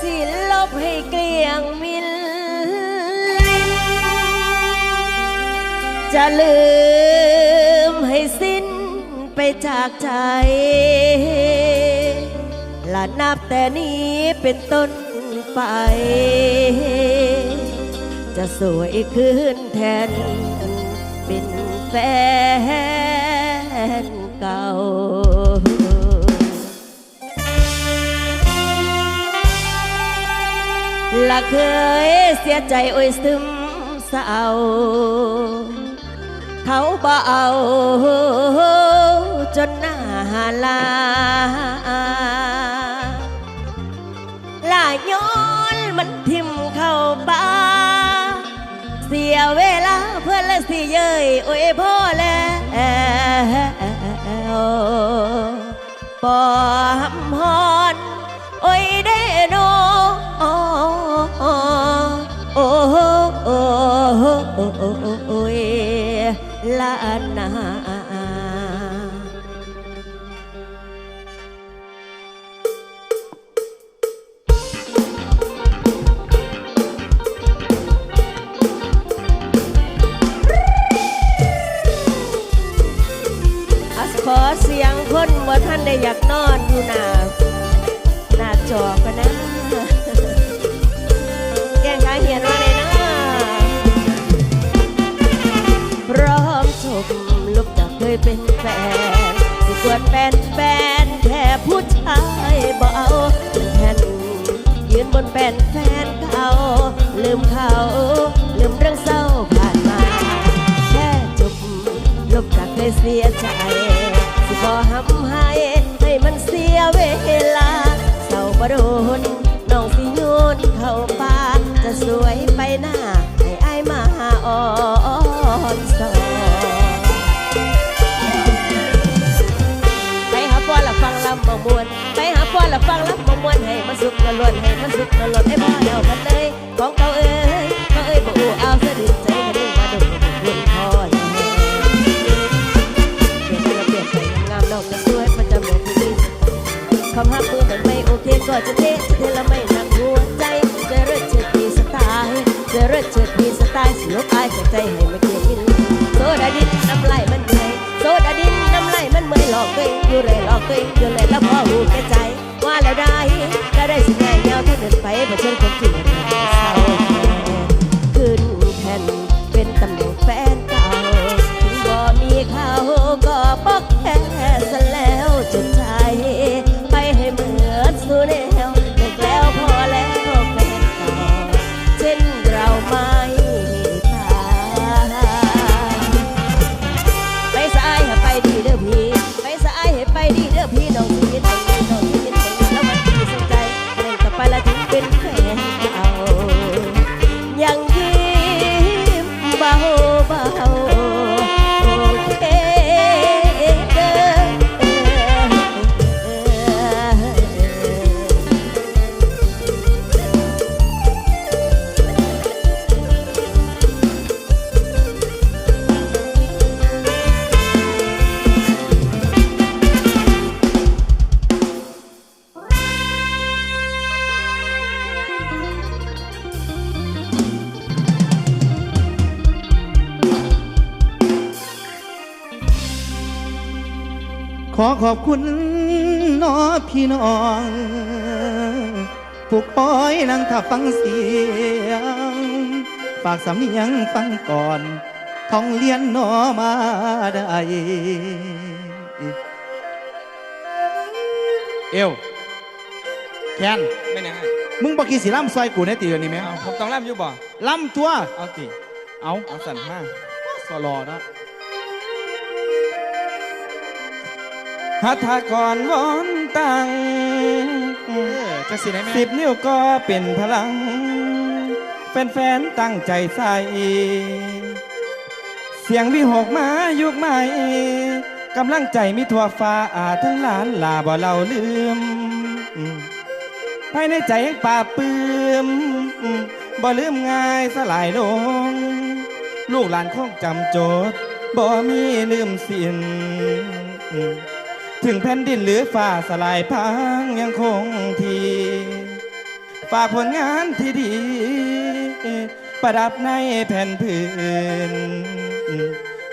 สิลบให้เกลี้ยงมิลจะลืมให้สิ้นไปจากใจและนับแต่นี้เป็นต้นไป จะสวยขึ้นแทนเป็นแฟน นเก่าละเคยเสียใจโอ้ยซึมเศร้าเขาบ่เอาจนหน้าลาลาย้อนมันทิมเข้าป่าเสียเวลาเพื่อนละสิเย้ยโอ้ยพ่อแล้ว คนว่าท่านได้อยากนอนอยู่หน้าหน้าจอก็นะ แกงขาเหียนว่าเลยนะพร้อมชมลูกจากเคยเป็นแฟนสิกวดแฟนแฟนแค่ผู้ชายบ่เอาแผ่นยืนบนแฟนแฟนเก่าลืมเขาลืมเรื่องเศร้าผ่านมา แค่จบลบจากเคยเสียใจ วยไปหน้าให้อายมาอ่อนสอนไปหาพ่อละฟังลำมามวนไปหาพ่อละฟังลำมามวนให้มันสุขละล้วนให้มันสุขละล้วนให้พ่อแล้วกันเลยของเขาเอ้ยเขาเอ้ยบ่อูเอาสะดึงใจกระดึงมาดุคุณพ่อแล้วเปลี่ยนไปแล้วเปลี่ยนไปงามๆนอกจะสวยประจำแบบที่คำฮักมือมันไม่โอเคก็จะเทจะเทแล้วไม่ ตายสิลบอายใส่ใจให้มาเกลียดกินโซดาดินน้ำไหลมันเมื่อยโซดาดินน้ำไหลมันเมื่อยหลอกตัวเองอยู่เลยหลอกตัวเองอยู่เลยแล้วพอหูแก่ใจ ว่าแล้วได้ก็ได้สิง่ายยาวถ้าเดินไปบ่เช่นคนที่ ขอขอบคุณน้อพี่น้องผู้คอยนั่งถ้าฟังเสียงฝากสำเนียงฟังก่อนท่องเรียนน้อมาได้เอวแคนไม่ยังไงมึงบอกกี่สีล่ำซอยกูในตีเดียวนี้ไหมเอาผมต้องร่ำอยู่บ่ล่ำตัว เอาติเอาเอาสั่นมากสลอนะ หัตถกรวอนตังเออจะสีไหนแม่สิบนิ้วก็เป็นพลัง แฟนๆตั้งใจใส่เสียงวิหกมายุคใหม่กำลังใจมีทั่วฟ้าอาทั้งหลานลาบ่เราลืมภายในใจยังป่าบปลื้มบ่ลืมง่ายสลายลง ลูกหลานคงจำโจทย์บ่มีลืมสิ้น ถึงแผ่นดินหรือฟ้าสลายพังยังคงทีฝากผลงานที่ดี ประดับในแผ่นพื้น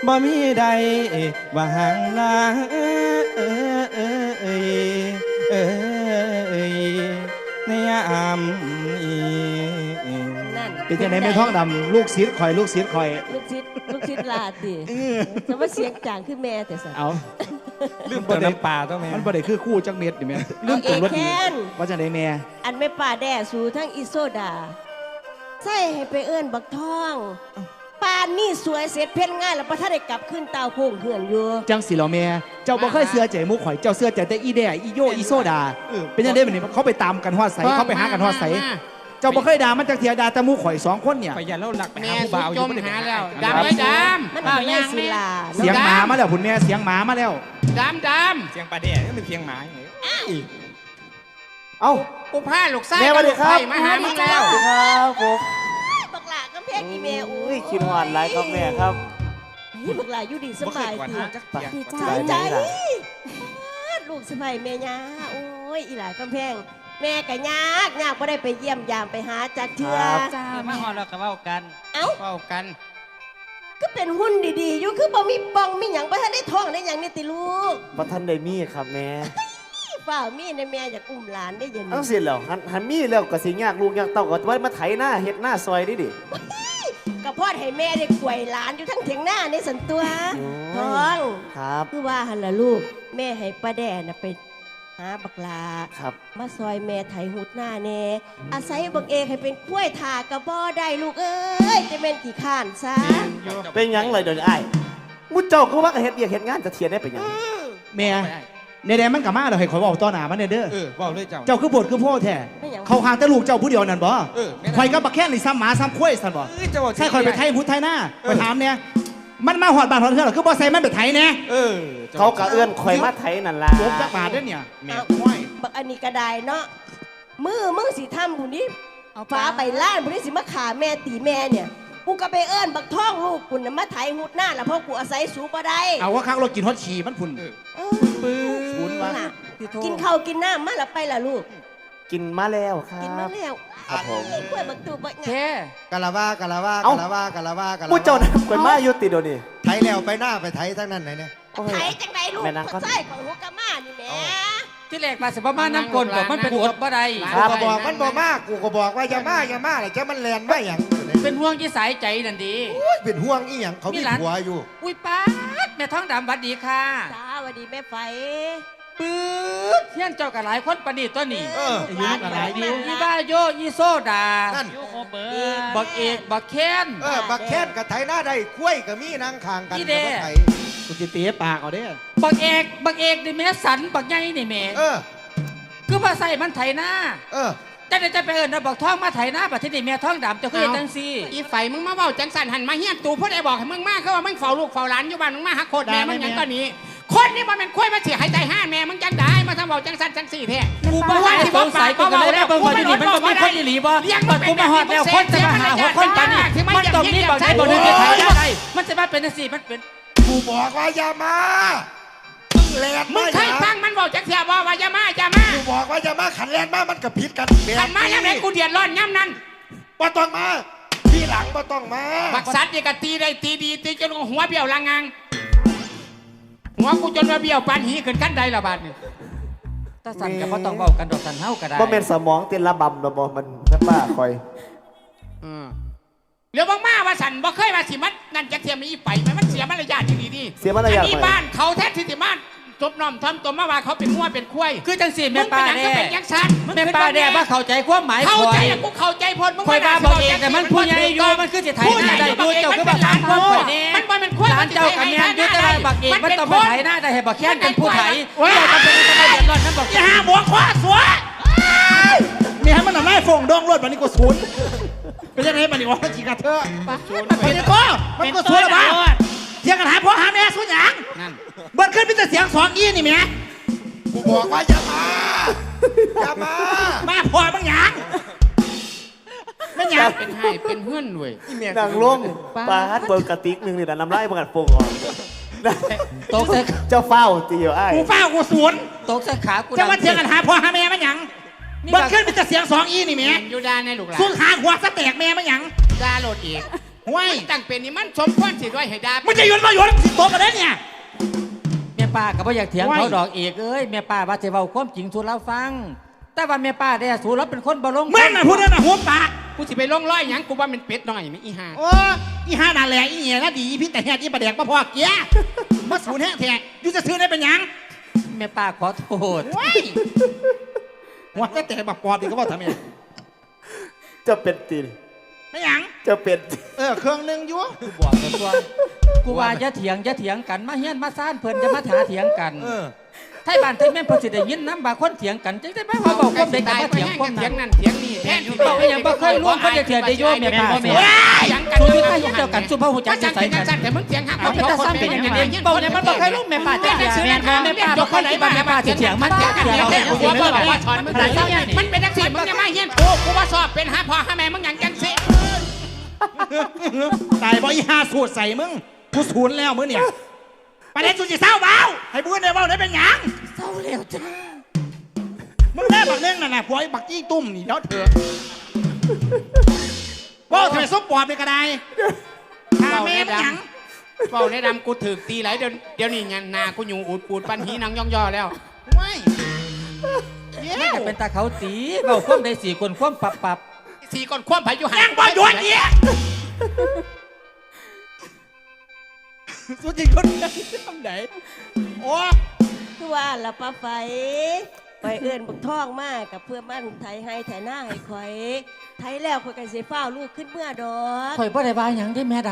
บ่มีใดว่าห่างลาเอ้ยเอ้ยในยามอีนั่นเป็นจังไดไม่ท้องดำลูกศิษย์คอย ลูกศิษย์คอย ลูกชิดลูกชิดลาดิจะว่าเสียงจางขึ้นแม่แต่สันเอา ลืมเติมน้ำปลาต้องไหมมันบ่ได้คือคู่จักเม็ดนี่แม่เรื่องเอตัวกรถแคดีนว่าจังไดแม่อันไม่ป่าแด่สู่ทั้งอิโซดาใส่ให้ไปเอื้อนบักทองปานนี่สวยเสร็จเพ่นง่ายแล้วประท่านได้กลับขึ้นเตาโพงเหือนอยู่จังสิเหรอแม่เจ้าบ่เคยเสื้อใจหมูข่อยเจ้าเสื้อใจแต่อีแด่อีโยอีโซดา เป็นจังได๋บัดนี้เขาไปตามกันฮอดไสเขาไปหากันฮอดไสเจ้าบ่เคยด่ามันจักเทียด่าแต่หมูข่อยสองคนเนี่ย ไปยันเล่าหลักไปแม่หาผู้สุบ่าวดอจยู่มบ่ได้ไปหาแล้วใครดำเลยดมันำเปล่าเป็นไงยังศิแม่ลาเสียงหมามาแล้วคุณแม่เสียงหมามาแล้ว ดำดเสียงปลาแดดนี่เป็นเสียงหมาอย่างเงี้ยเอ้าำกูพาลูกไส้แม่สวัสดีครับไปมาหามึงแล้วสวัสดีครับผมบักหลากำแพงอีเมลอุ้ยคิดหวานไรครับแม่ครับ นี่บักหลาอยู่ดีสบ่เคบายยกวนดีหาจักเสียงดีสใจบายใจดีล่ะลูกสบายแม่ยาโอ้ยอีหลากำแพง แม่ก็ยากยากบ่ได้ไปเยี่ยมยามไปหาจักเทือ ครับมาหอดเราก็เว้ากันเอ้าเฝ้ากัน ก็เป็นหุ้นดีๆอยู่คือบ่มีปองมีหยังบ่ทันได้ท้องได้หยังนี่ติลูกบัท่านได้มีครับแม่ฝ่าวมีในแม่อยากอุ้มหลานได้เย็นต้องเสร็จแล้วหันหันมีแล้วก็สิยากลูกยากเต้าก็ไว้มาไถหน้าเฮ็ดหน้าซอยดิดิ ก็พอดให้แม่ได้กวยหลานอยู่ทั้งเถียงหน้าในสันตัวโอ้ย ท้อง ครับ คือว่าหันละลูก แม่ให้ป้าแดน่ะไป หาบักลาครับ มาซอยแม่ไถหุดหน้าแน่อาศัยบักเอกให้เป็นกล้วยถากระบ่ได้ลูกเอ้ยจะเป็นกี่ข้านซะเป็นหยังเลยเดี๋ยวนี้ไอ้ายมุดเจ้าก็ว่าก็เฮ็ดเวียกเฮ็ดงานจะเทียนได้เป็นหยังอืมแม่ในแดนมันกลับมาแล้วให้ข่อยเว้าต่อหน้ามันเด้อเออเว้าเลยเจ้า เจ้าคือโพดคือพ่อแท้ไม่หยังเขาหางแต่ลูกเจ้าผู้เดียวนั่นบ่เออแม่น ข่อยกับบักแค่นนี่ซ้ำหมาซ้ำข้วยซั่นบ่เอ้ยเจ้าบอกใช่ข่อยไปไทยพุทธไทยหน้าไปถามเนี่ย มันมาหอดบ้านหอดเทือนหรอคือบ่ใส่มันไปไทยเนี่ยเออเขากะเอื้อนข่อยมาไถนั่นล่ะรวมจักบาทเด้อเนี่ยแม่เอาห้วยบักอันนี้ก็ได้เนาะมือมึงสิทำบุนี้ฟ้าใบล้านบุนี้สิมาขาแม่ตีแม่เนี่ยกูก็ไปเอิ้นบักท่องลูกกูน่ะมาไถหุดหน้าแล้วเพราะกูอาศัยสูงบ่ได้เอาว่าข้างรถกินฮอดฉี่มันพุ่นเออปื้ศูนย์วะน่ะกินข้าวกินน้ำมาและไปละลูก กินมาแล้วครักินมาบ แล้วครับผมไอ้กล้วยบักตูบักแค่งากะละว่ากะละว่าเอ้ากะละว่ากะละว่ากะละมุดว่าเจ้านะข่อยมาอยู่ติดเดี๋ยวนี้ไทยแล้วไปหน้าไปไทยทั้งนั้นไหนเนี่ย โอ้ย ไถจังไดลูกแม่นางก็ ใส่ของหัวกะมานี่แหม่ที่แรกมาสิบ่มาน้ำกลนบอกมันปวดบ่ได้ครักูก็บอกมันบอกมากกูก็บอกว่าอย่ามาอย่ามาเลยจะมันแลนไม่หยังอยู่เนี่ยเป็นห่วงที่สายใจนั่นดี โอ้ยเป็นห่วงอีหยังเขามีมีหลานผัวอยู่ อุ้ยป้าดแม่ท้องดำหวัดดีค่ะ จ้าสวัสดีแม่ไฟ ปื๊ดเฮียนเจ้ากับหลายคนประดิษฐ์ตัวนี้เออลูกหลานหลายดีอีบ้าโยอีโซดา นั่นบักเอกบักแค้นเออบักแค้นกับไทยหน้าได้คุ้ยกับมีนางคางกันอีกับเด้บักไทยกูสิตีปากเอาเด้อบักเอกบักเอกนี่แม่สันบักใหญ่นี่แม่เออ คือมาใส่มันไถหน้าเออจังได้จะไปเอิญนะบักท้องมาไถหน้าประเทศนี้แม่ท้องดำเจะเคยเห็นจังซี่อีไฟมึงมาเว้าจังสันหันมาเฮียนตูผู้ใดบอกให้มึงมาเขาว่ามึงเฝ้าลูกเฝ้าหลานอยู่บ้านมึงมาหักโคตรแม่มึงหยังก็หนี คนนี่มันเป็นคุ้ยมาเสียหายใจห้าแม่มึงจังได้มาทำเว้าจังสันจังสี่แท้กูบ่ว่าสงสัยกูก็เลยได้เบิ่งว่าอยู่นี่มันบ่มีคนอีหลีบ่บัดกูมาฮอดแล้วคนจะมาหาหัวคนปานนี้มันต้องมีบักใดบ่นึงจะไถได้มันจะมาเป็นจังซี่มันเป็นกูบอกว่าอย่ามามึงแลนมึมางอเคยย่าฟังมันบอกจังเสียบ่ว่าอย่ามาอย่ามากูบอกว่าอย่ามาขันแลนมามันกับพิษกันแบบขันมาอย่างไรกูเดือดร้อนย่ำนั้นบ่ต้องมาที่หลังบ่ต้องมาบักสัตว์นี่ก็ตีได้ตีดีตีจนหัวเบี้ยวลางงาง หัวกูจนว่าเบี้ยวปานหีขึ้นขั้นใดละบาดนี่ตาสันก็บ่ต้องเว้ากันดอกสันเฮาก็ได้บ่เป็นสมองเต้นระบำเนาะบ่มันนั่นป้าคอยเหลือบางมาว่าสันบ่เคยว่าสิมันนั่นจักเทียมนี้ไปไหมมันเสียมารยาทที่ดีดีเสียมารยาทอันนี้ไหมบ้านเขาแท้ที่สิบ้านจบน้อมทำตัวมาว่าเขาเป็นงัวเป็นควายคือจังซี่มึแม่งป้าเป็นหยังแด่ก็เป็นอยังสันแม่ป้าแด่บ่เข้าใจความหมายเข้าข่อใจยอะกูเข้าใจพลมึงข่อยว่าบอกเองแต่มันผู้ใหญ่อยู่มันคือสิไถหน้าได้ดูเจ้าคือบ่ถามความข่อยนี่มันบ่เป็นควายหลานเจ้ากับแม่นอยู่แต่ว่า บักเอกมันต้องมาไถหน้าได้ให้บักแค้นเป็นผู้ไถเจ้าก็เป็นจะไม่เดือดร้อนนำบักอย่าหาหัวคว้าสัวมีให้มันหน่ะไล่ฟงดองรถบัดนี้กูศูนย์เป็นจังไดบัดนี้วะขี้กระเทอะบัดนี้ก็มันก็ศูนย์แล้วบ้าเสียงกันหาพ่อหาแม่ศูนย์หยังนั่นเบิดขึ้นมีแต่เสียงสองอีนี่แม่กูบอกว่าอย่ามาอย่ามามาพ่อมึงหยังไม่มันอยากเป็นให้เป็นเฮือนเว้ยนางลงปาดเบิร์กระติกหนึ่งนี่นะน้ำลายมันกัดโป่งออก ตกใส่เจ้าเฝ้าตีอยู่ไอ้ายกูเฝ้ากูสวนตกใส่ขากูจะมาเถียงกันหาพ่อหาแม่มันหยังนี่เบิดก็ขึ้นเป็นแต่เสียงสองอีนี่แหม่อยู่ด้านในลูกหลานสุดหาหัวสะแตกแม่มันหยังด่าโหลดอีกห้วยตั้งเป็นนี่มันสมควรสิด้วยให้ด่ามันจะหยุดมาหยุดสิโตกันได้เนี่ย แม่ป้าก็บ่อยากเถียงว้ายเขาดอกเอกเอ้ยแม่ป้าว่าจะเว้าความจริงสู่เราฟัง แต่ว่าแม่ป้าได้สู่เราเป็นคนบ่ลงเมื่อน่ะพูดนั่นน่ะหัวปาก กูสิไปล่องร้อยหยังกูว่ามันเป็ดน้อยไม่อีห่าโอ้อีห้าด่าแหล่อีเหี้ยนะดีอีพี่แต่แหกอีประแดกมาพอเกี้ยมาสูนแห้งแท้อยู่จะซื้อได้เป็นหยังแม่ป้าขอโทษ ว้ายหัวสะแตกบักปอบดีก็บอกทำไมเจะเป็นตีนไม่หยังเจะเป็นเออเครื่องหนึงอยู่กูบอกกันตัวกูว่าอย่าเถียงอย่าเถียงกันมาเฮียนมาซ่านเพิ่นจะมาถาเถียงกัน เออ ไทยบ้านไทยแม่นเพิ่นสิได้ยินน้ำบาคนเถียงกันจังได้มาว่าบอกความเด็กกันมาเถียงความเถียงนั่นเถียงนี่แทนที่บอกว่าอย่างบ่เคยร่วมคนจะเถียงได้โยมแม่ป้าแม่เถียงกันสู้อยู่ใต้ยุคเดียวกันสู้พระหูจัจักกจะใส่กันจังแต่มึงเถียงหาเอาเป็นตาซ้ำเป็นอย่างนี้บอกเนี่ยมันบ่เคยร่วมแม่ป้าจะเถียงแม่ป้าแม่ป้าบ่เคยคิดว่าแม่ป้าจะเถียงมันเถียงเถียงกันเอาเถียงเถียงหัวเอาบอกว่าสอนมึงแต่มันนเป็นจังสี่มึงอย่ามาเฮียนกูกูว่าสอบเป็นหาพ่อหาแม่มึงยังจังสิตายบ่อีห้าสูตรใส่มึงกูสูนแล้วมึงเนี่ย ประเด็นสุดสิเศร้าเบาให้พูดได้เบาได้เป็นหยังเศร้าแล้วจ้ามึงได้บักเน่งน่ะนะพวกไอ้บักจี้ตุ้มนี่เดี๋ยวเถอะว่าทำไมซุปปอบไปกระไดหาแม่มันหยังเฝ้าในดำกูถือตีไหลเดี๋ยวเดี๋ยวนี้ยันนากูอยู่อูดปูดปันหีนังย่องย่อแล้วไม่เย้มันก็เป็นตาเขาตีเว้าความได้สี่คนความปับปับสีก่อนคว่ำพายุหัยังบ่หยุดเย้ สุดจริงคนทำไหนโอ้ คือว่าละป้าไฟ ไปเอื้อนบักท่องมากกับเพื่อนบ้านไทยให้ไทยหน้าให้คอยไทยแล้วคอยกันเสียเฝ้าลูกขึ้นเมื่อดอกข่อยบ่ได้ว่าหยังได้แม่ด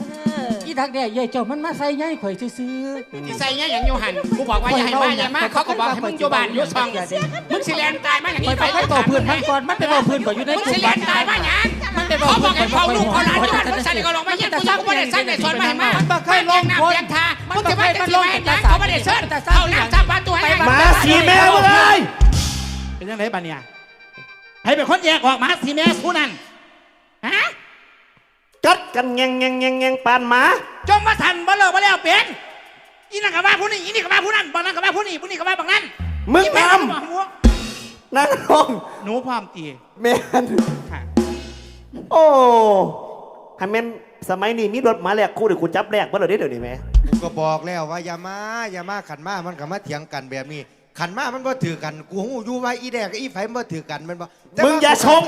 เออำอีดักแด้ใหญ่เจ้ามันมาใส่ใหญ่ข่อยซื่อที่ใส่เนี่ยอย่างอยูหันกูบอกว่าอย่าให้มาอย่ามาเขาก็บอกให้มึงอยู่บ้านอยู่ซองมึงสิแลนตายมาอย่างข่อนี้ยไปให้เบาพื้นมันก่อนมันไปเบาพื้นข่อยอยู่ในมึงกลุ่สิมแลบ้านนตายมาอย่างมันไปเบาเขาบพื้อนกให้เฝ้าลูกเขาหลานอยู่บ้านมึงสั่นก็ลงมาเฮียนกูยังกูไม่ได้สั่นในสอนมาให้มาเลี้ยงน้ำเลี้ยงทามึงจะมาจะสิมาให้ยังเขาไม่ได้เชิญเขาน้ำจับปลาตัวให้หมาสีแม่มึ งเลยเป็นยังไงบ้าเนี่ยให้เป็นคนแยกออกมาสิแม่ผู้นั้นฮะกัดกันแงงแงงแงงแงงปานหมาจงมาทันบ่เลิกบ่แล้วเป็นอีนั่นกับว่าผู้นี้อีนี่กับว่าผู้นั้นบางนั้นกับว่าผู้นี้ผู้นี้กับว่าบางนั้นมึงอีทแม่กับว่าหัวำนั่งลงหนูพร้อมตีแม่นค่ะโอ้ฮันแม่นสมัยนี้มีรถหมาแลกคู่เดี๋ยวกูจับแลกเมื่อไหร่เดี๋ยวนี้แม่กูก็บอกแล้วว่าอย่ามาอย่ามาขันมามันก็มาเถียงกันแบบนี้ ขันมามันบ่ถือกัน กูหูอยู่ว่าอีแดกกับอีไฟมันบ่ถือกันมันบ่แต่มึงอย่าว่ชง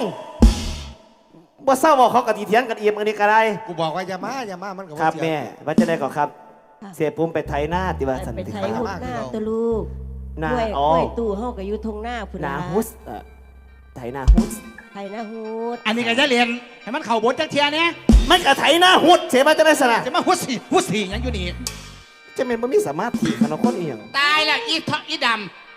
บ่เศร้าบอกเขากะทีเถียงกันเอียมอันนี้ก็ได้กูบอกว่าอย่ามาอย่ามามันก็ครับเถียงแม่ว่าจะได้ก่อนครับ เสียปุ้มไปไทยหน้าติว่าสันไปติไทยคหุ่รับนหน้าตัวลูกหน้ากล้วยอ๋อกล้วยตู่เฮากับยุทงหน้าพุ่นหนาล่ะฮุสเอ่อไทยหน้าฮุสไทยหน้าฮูดอันนี้ก็จะเรียนให้มันเข่าบทจักเทียเนี่ยมันกะไทยหน้าฮุสเสียมาจะได้สนะจะมาหัวสีหัวสีหยังอยู่นี่ จะเป็นบ่มีสามารถถีบขนมคนเอียงตายแล้วอีทอีด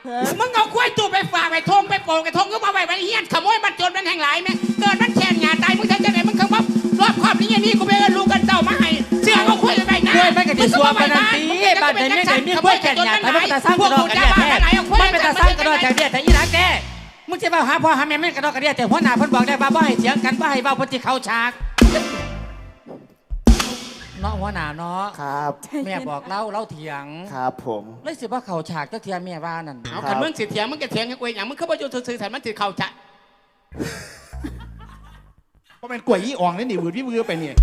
เฮ้ยำมึงเอากล้วยตู้ไปฝากไปทงไปโปงไปทงก็มาไว้ไว้เฮียนขโมยมันจนมันแห่งหลายไหมเกิดมันแค้นหยาตายมึงจะจะไหนมึงเขาบอกรอบครอบนี้นี่กูไปเอิ้นลูกกันเต่ามาให้เชื่อเอากล้วยไปนะกล้วยไปกับที่สวมกันนั่นตีบ้านไหนไม่ได้มีกล้วยแก่นหยาแต่มันเป็นตาสร้างกระดอกกระเดียแท้มันเป็นตาสร้างกระดอกกระเดียแต่อีรักแด้มึงจะเบาหาพ่อหาแม่แม่กระดอกกระเดียแต่หัวหน้าเพิ่นบอกได้ว่าบ่ให้เถียงกันบ่ให้เบาปฏิเข้าฉาก เนาะหัวหน้าเนาะครับ แม่บอกเล่าเล่าเถียงครับผม เลยสิว่าเข้าฉากจักเทียแม่ว่านั่นเอาขันมึงสิเถียงมึงก็เถียงให้กูอย่างมึงเข้าไปอยู่ซื่อๆแต่มันสิเข้าจะเพราะเป็นกล้วยยี่อ่องนี่หนีวืดพี่วือไปเนี่ย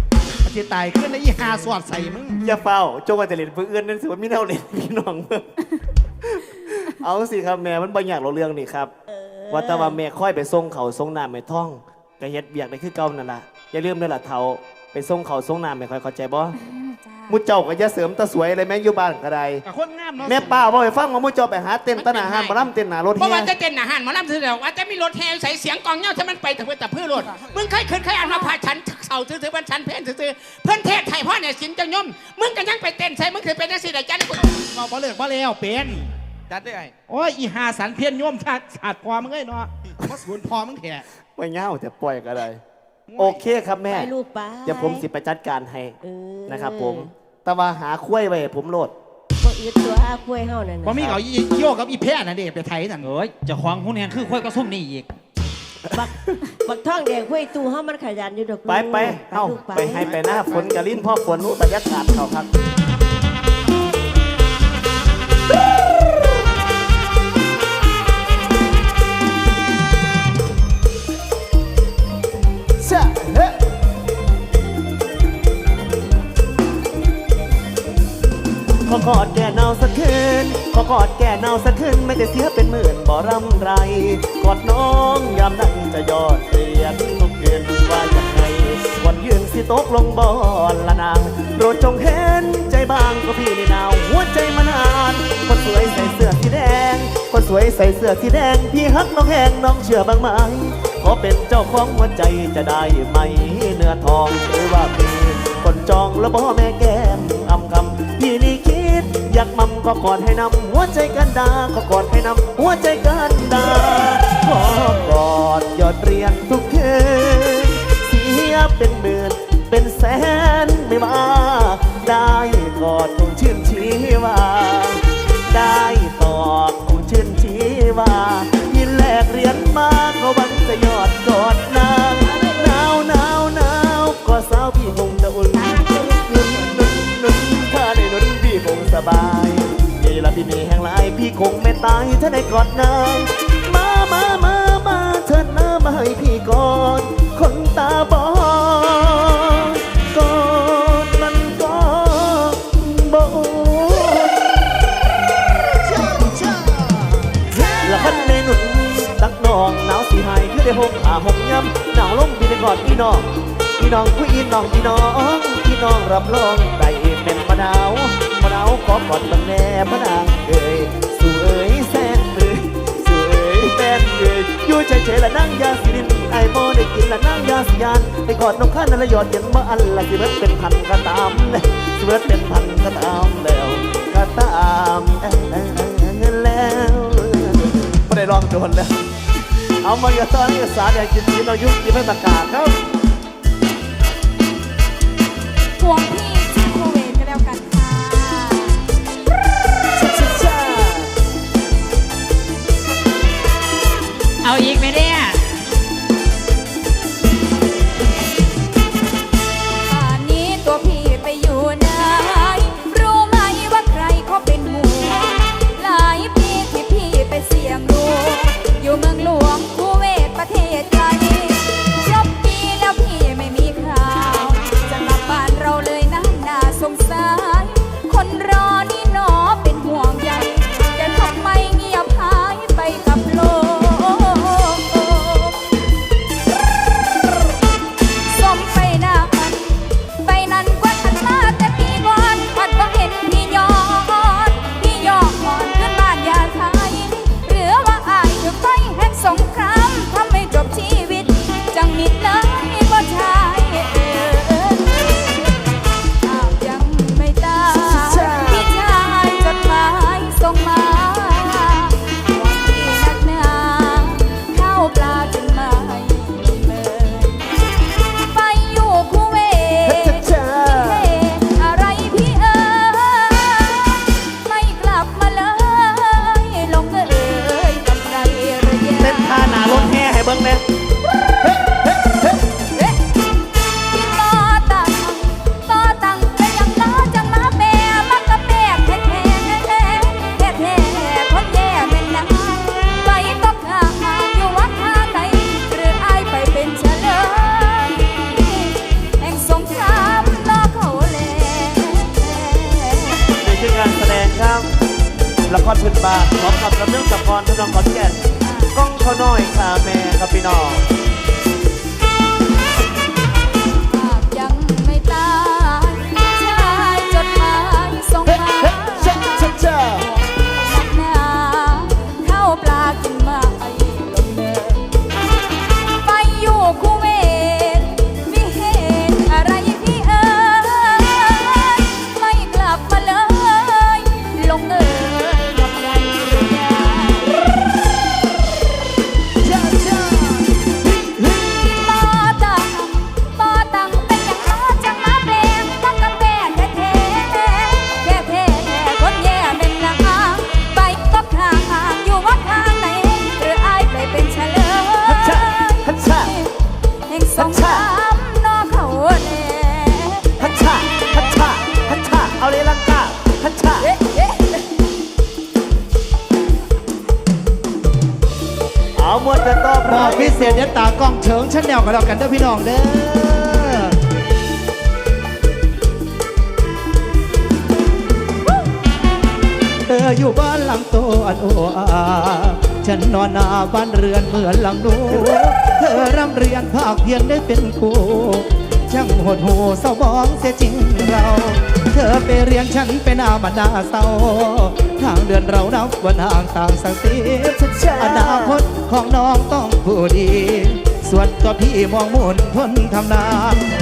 มันจะตายขึ้นแล้วอีหาสอดใส่มึงอย่าเฝ้าจงว่าแต่เล่นเพื่นเอื้อนนั่นสิว่ามีแนวเล่นพี่น้องเบิ่งเอาสิครับแม่มันบางอย่างเราเรื่องนี่ครับเออว่าแต่ว่าแม่ค่อยไปส่งเขาส่งน้ำไม่ท่องก็เฮ็ดเบียกได้คือเก่านั่นล่ะอย่าลืมเด้อล่ะเฒ่า ไปส่งเขาส่งน้ำไม่ค่อยเข้าใจบ่มุเจ้าก็อย่าเสริมตาสวยอะไรแม่งอยู่บ้านก็ได้กับคนงามเนาะแม่ป้าบ่ให้ฟังว่ามุเจ้าไปหาเต้นตะหนาหานบ่ล่ำเต้นหน้ารถเพราะเฮีว่ายจะเต้นอาหารหมาล่ำถือเดียวว่าจะมีรถแห่ใส่เสียงกองเงี้ยวถ้ามันไปแต่เพื่อแต่เพื่อรถมึงเคยขึ้นเคยอ่านมาพาฉันเสาถือถือบันฉันเพ่นถือถือเพื่อนเทศไทยพ่อเนี่ยสินจังย่อมมึงก็ยังไปเต้นใส่มึงถือเป็นนักศิลป์จันทร์เราบ่เลิกบ่แล้วเป็นจัดได้ไอ้โอ้ยอีหาสันเพี้ยนโยมชาติชาติพอมึงเอ้ยเนาะมาสวนพอมึงแท้ไม่เงาแต่ปล่อยก็ได้ โอเคครับแม่ ไปลูกไปเดี๋ยวผมสิไปจัดการให้เออนะครับผม แต่ว่าหาคุ้ยไว้ให้ผมโหลด บ่อึดตัวอาคุ้วยเฮานั่นน่ะบ่มีเขาอีโยกกับอีแพ้น่ะเด็ไปไทยนั่นเอ้ยเจะควงหุ้นแหงคือค่อยก็ซุ่มนี่อีก บักบักท่องแดงห้วยตู้เฮามันขยันอยู่ดอกไปไปเอ้าลูก ไปให้ไปหน้าฝนกะลิ้นพ่อฝนนู้บรรยากาศเขาครับ ขอกอดแก่เนาสักคืนขอกอดแก่เนาสักคืนไม่ได้เสียเป็นหมื่นบ่ร่ำไรกอดน้องยามนั้นจะยอดเรียนทุกเดือนว่าอย่างไงวันยืนสิตกลงบอนละนางโปรดจงเห็นใจบางก็พี่ในนาวหัวใจมานานคนสวยใส่เสื้อสีแดงคนสวยใส่เสื้อสีแดงพี่ฮักน้องแหงน้องเชื่อบ้างไหมขอเป็นเจ้าของหัวใจจะได้ไหมเนื้อทองหรือว่าพี่คนจองแล้วบ่แม่แก้มอำคำ ดอยากมั่มก็กอดให้นำหัวใจกันดาก็กอดให้นำหัวใจกันดาขอกอดยอดเรียนทุกคืน ตายถ้าได้กอดนางมามามามาเถิดนะมาให้พี่กอดคนตาบอดกอดมันก็บอละคันในหนุนตักนองหนาวสีหายคือได้หกอาหกย้ำหนาวลมพี่ได้กอดพี่น้องพี่น้องผู้อีน้องพี่น้องพี่น้องรับรองได้เป็นมะนาว มะนาขอกอดบังแน่พะนางเอ่ยสู่เอ่ยแสนเอ่ยสู่เอ่ยแฟนเอ่ยอยู่เฉยๆละนั่งยาสีดินไอ้บ่ได้กินละนั่งยาสียานไปกอดน้องข้านั่นละหยอดเย็นบ่อันละสิเบิดเป็นพันก็ตามเลยสิเบิดเป็นพันก็ตามแล้วก็ตามแล้วไม่ได้ลองโดนแล้วเอามายาตอนนี้สารอยากกินกินเรายุบกินไม่ประกาศครับห่วงพี่ เอาอีกไหมเนี่ย บ้านพร้อมกับลำเรื่องสะพรทำนองขอนแก่นกล้องเขาน้อยค่ะแม่ครับพี่น้อง พี่น้องเด้อเธออยู่บ้านหลังโตอันโออาฉันนอนหน้าบ้านเรือนเหมือนหลังนูเธอร่ำเรียนภาคเพียนได้เป็นครูช่างหดหูเศร้าบองเสียจริงเรา เธอไปเรียนฉันเป็นอามาดาเศร้า ทางเดือนเรานับวันห่างต่างสักสีอนาคตของน้องต้องผู้ดี ส่วนตัวพี่มองมุ่นทนทำนา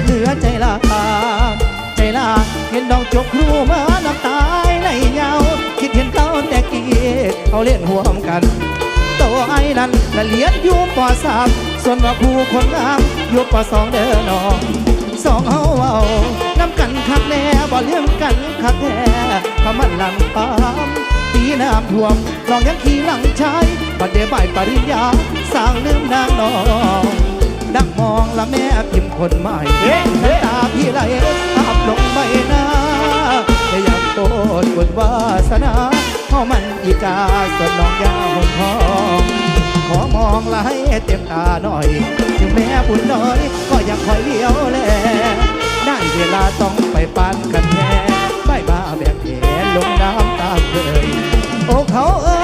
เหลือใจลาใจลาเห็นน้องจบครูมาน้ำตายในเงาคิดเห็นเขาแต่กี้เขาเล่นห่วมกันตัวไอ้นั้นละเลียนอยู่ปสามส่วนว่าครูคนงามอยู่ปสองเด้อน้องสองเฮาเอาน้ำกันคักแน่บ่เลี้ยงกันคักแน่ขมันหลังปามปีน้ำท่วมลองยังขี่หลังชาย บัดเดบ่ายปริญญาสร้างลืมนางนองดักมองละแม่พิมพ์คนใหม่น้ำตาพี่ไหลอาบลงใบหน้าแต่อยากโตดบนวาสนาเพราะมันอีกาส่วนน้องยาหงทองขอมองละให้เต็มตาหน่อย ถึงแม่บุญน้อย ก็ยังคอยเลี้ยวแลได้เวลาต้องไปปานกันแท้ใบมาแบบแขนลงน้ำตาเคยโอ้เขาเอ้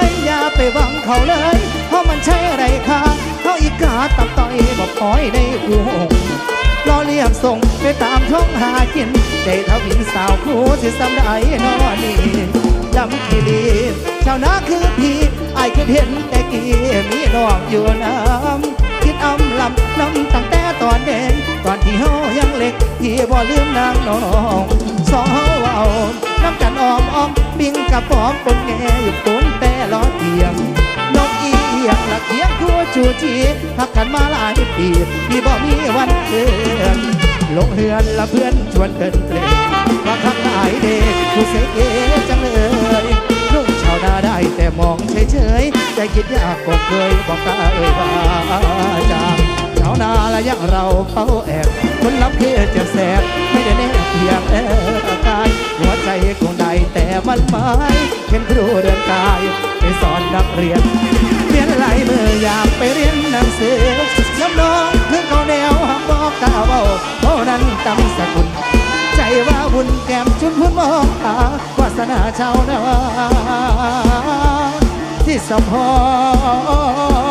หวังเขาเลยเพราะมันใช่ไรค่าเขาอีกาตับต่อยบอกคอยในหูหงรอเรียมส่งไปตามท้องหากิน ได้ทวินสาวครูสิสำได้นอนี่จำขีดีชาวนาคือพี่ไอคือเห็นแต่กี้มีนองอยู่น้ำคิดอำลำน้ำตั้งแต่ตอนเด็กตอนที่เฮายังเล็กที่บ่ลืมนางน้องสองเฮาเอาน้ำกันออมออมปิ้งกับปอมปนแงอยู่ปนแล้อเทียมนกอีเอียงลักเทียงคู่จูจีหักกันมาหลายปีพี่บ่มีวันเกินลงเฮือนละเพื่อนชวนเดินเตร่ว่าข้างหลายเด็กผู้เสกเอจังเลยลูกชาวนาได้แต่มองเฉยๆใจคิดยากก็เคยบอกตาเอ่ยว่าจางชาวนาละอยังเราเฝ้าแอบคนรับเคือเจ็บแสบไม่ได้แน่เพียงแอบอาการหัวใจคงได้แต่มันหมายเห็นครูเดินกาย ไปสอนนักเรียน เรียนลายมืออยากไปเรียนหนังสือน้ำน้องคือเขาแนวห้ามบอกกาเบาเพราะนั้นตำสกุล ใจว่าบุญแก้มชุนพุ่นมองตาวาสนาชาวนาที่สมพร